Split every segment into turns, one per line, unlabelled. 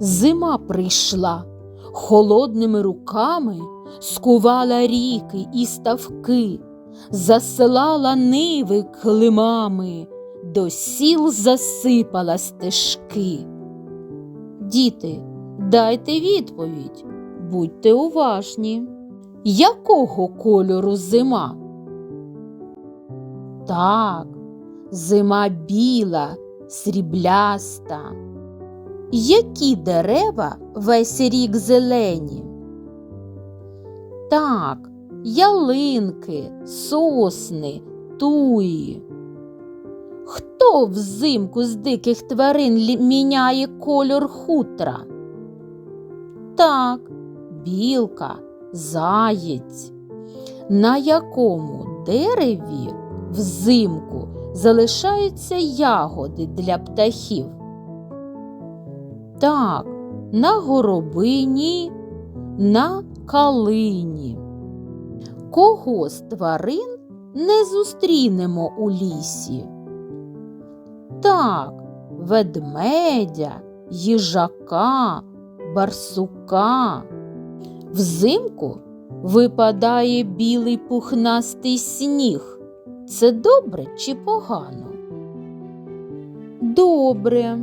зима прийшла, холодними руками скувала ріки і ставки, засилала ниви климами, до сіл засипала стежки. Діти, дайте відповідь, будьте уважні. Якого кольору зима? Так, зима біла, срібляста. Які дерева весь рік зелені? Так, ялинки, сосни, туї. Хто взимку з диких тварин міняє кольор хутра? Так, білка, заєць. На якому дереві взимку залишаються ягоди для птахів? Так, на горобині, на калині. Кого з тварин не зустрінемо у лісі? Так, ведмедя, їжака, барсука. Взимку випадає білий пухнастий сніг. Це добре чи погано? Добре.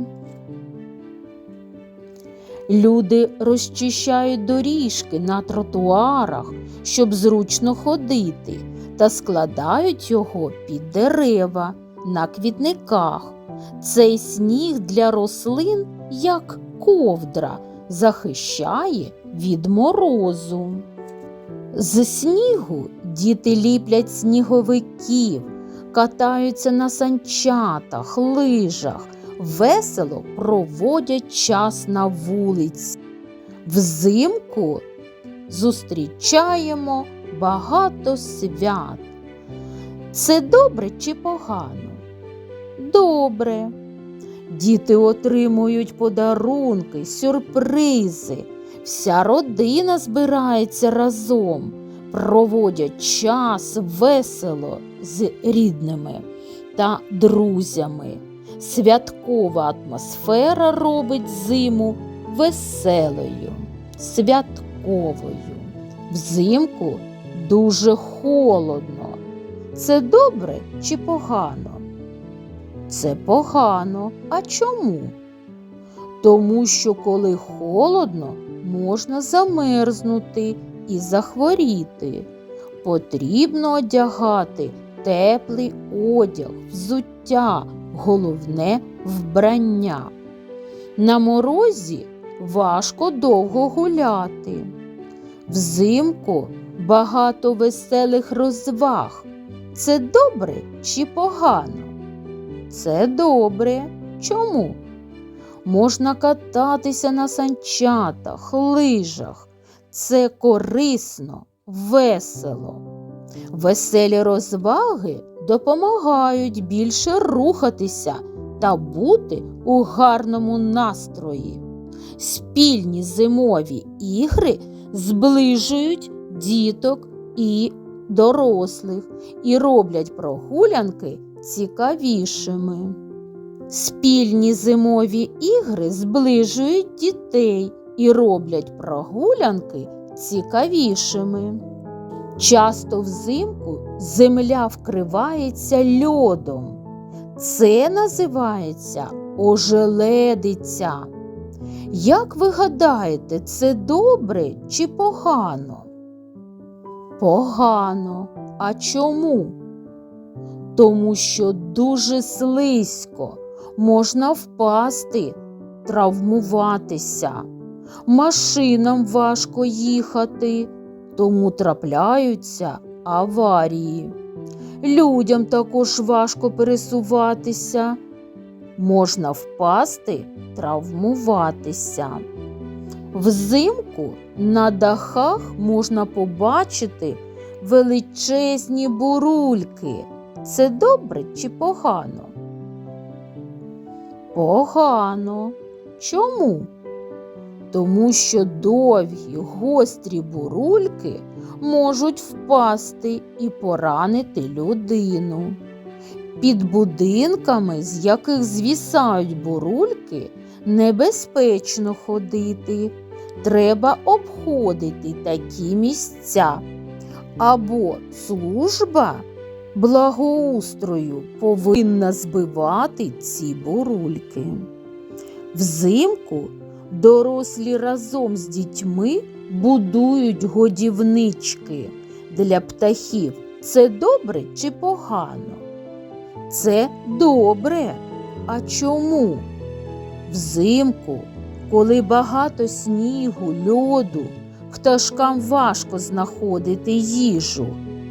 Люди розчищають доріжки на тротуарах, щоб зручно ходити, та складають його під дерева на квітниках. Цей сніг для рослин, як ковдра, захищає від морозу. З снігу діти ліплять сніговиків, катаються на санчатах, лижах, весело проводять час на вулиці. Взимку зустрічаємо багато свят. Це добре чи погано? Добре. Діти отримують подарунки, сюрпризи. Вся родина збирається разом, проводять час весело з рідними та друзями. Святкова атмосфера робить зиму веселою, святковою. Взимку дуже холодно. Це добре чи погано? Це погано. А чому? Тому що коли холодно, можна замерзнути і захворіти. Потрібно одягати теплий одяг, взуття, головне вбрання. На морозі важко довго гуляти. Взимку багато веселих розваг. Це добре чи погано? Це добре. Чому? Можна кататися на санчатах, лижах. Це корисно, весело. Веселі розваги допомагають більше рухатися та бути у гарному настрої. Спільні зимові ігри зближують діток і дорослих і роблять прогулянки цікавішими. Спільні зимові ігри зближують дітей і роблять прогулянки цікавішими. Часто взимку земля вкривається льодом. Це називається ожеледиця. Як ви гадаєте, це добре чи погано? Погано. А чому? Тому що дуже слизько можна впасти, травмуватися. Машинам важко їхати, тому трапляються аварії. Людям також важко пересуватися. Можна впасти, травмуватися. Взимку на дахах можна побачити величезні бурульки. Це добре чи погано? Погано. Чому? Тому що довгі гострі бурульки можуть впасти і поранити людину. Під будинками, з яких звісають бурульки, небезпечно ходити. Треба обходити такі місця. Або служба благоустрою повинна збивати ці бурульки. Взимку дорослі разом з дітьми будують годівнички для птахів. Це добре чи погано? Це добре. А чому? Взимку, коли багато снігу, льоду, пташкам важко знаходити їжу,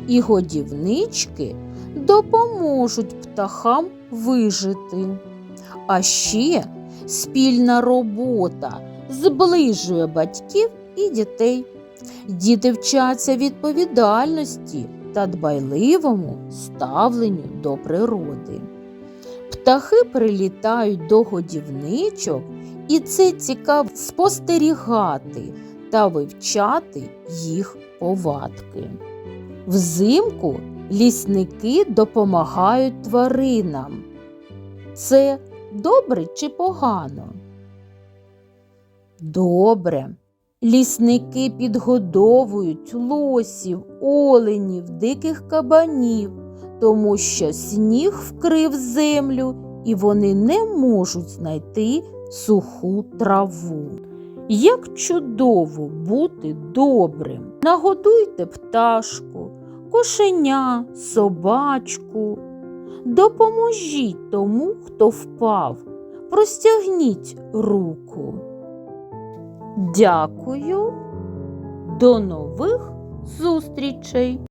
і годівнички допоможуть птахам вижити. А ще спільна робота зближує батьків і дітей. Діти вчаться відповідальності та дбайливому ставленню до природи. Птахи прилітають до годівничок, і це цікаво спостерігати та вивчати їх повадки. Взимку лісники допомагають тваринам. Це добре чи погано? Добре. Лісники підгодовують лосів, оленів, диких кабанів, тому що сніг вкрив землю і вони не можуть знайти суху траву. Як чудово бути добрим! Нагодуйте пташку, кошеня, собачку. Допоможіть тому, хто впав, простягніть руку. Дякую. До нових зустрічей!